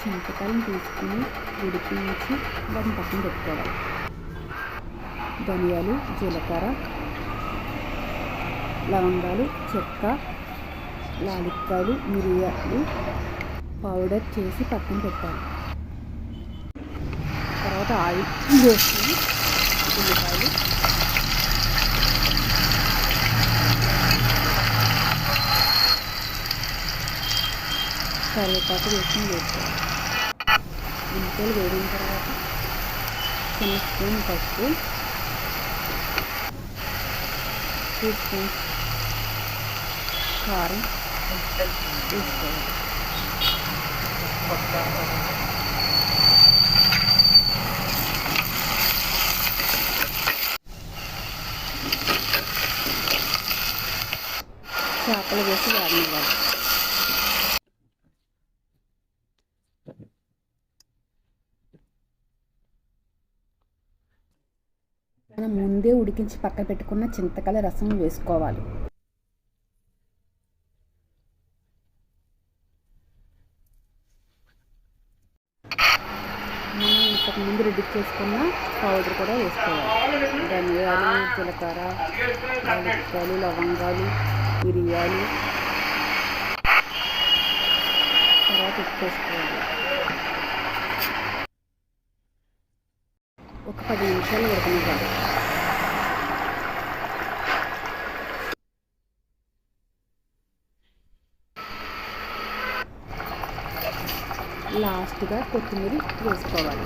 చింతకాయలను తీసుకుని ఉడికించి దాన్ని పక్కన పెట్టుకోవాలి. ధనియాలు జీలకర్ర లవంగాలు చెక్క లాలిక్కాయలు మిరియాలు పౌడర్ చేసి పక్కన పెట్టాలి. తర్వాత ఆయిల్ వేసుకుని ఉల్లిపాయలు. కరివేపాకు వేసుకుని వేసుకోవాలి. ఉల్లిపాయలు వేడిన తర్వాత చిన్న స్పూన్ పసుపు టూ స్పూన్స్ కారం తీసుకోవాలి చేపలు వేసి వాడినివ్వాలి మనం ముందే ఉడికించి పక్కన పెట్టుకున్న చింతకాయ రసం వేసుకోవాలి. మనం ఇంతకు ముందు రెడీ చేసుకున్న పౌడర్ కూడా వేసుకోవాలి. ధనియాలు జీలకర్ర యాలక్కాయలు లవంగాలు మిరియాలు. తర్వాత ఉప్పు వేసుకోవాలి. ఒక పది నిమిషాలు ఉడకనివ్వాలి లాస్ట్గా కొత్తిమీర వేసుకోవాలి.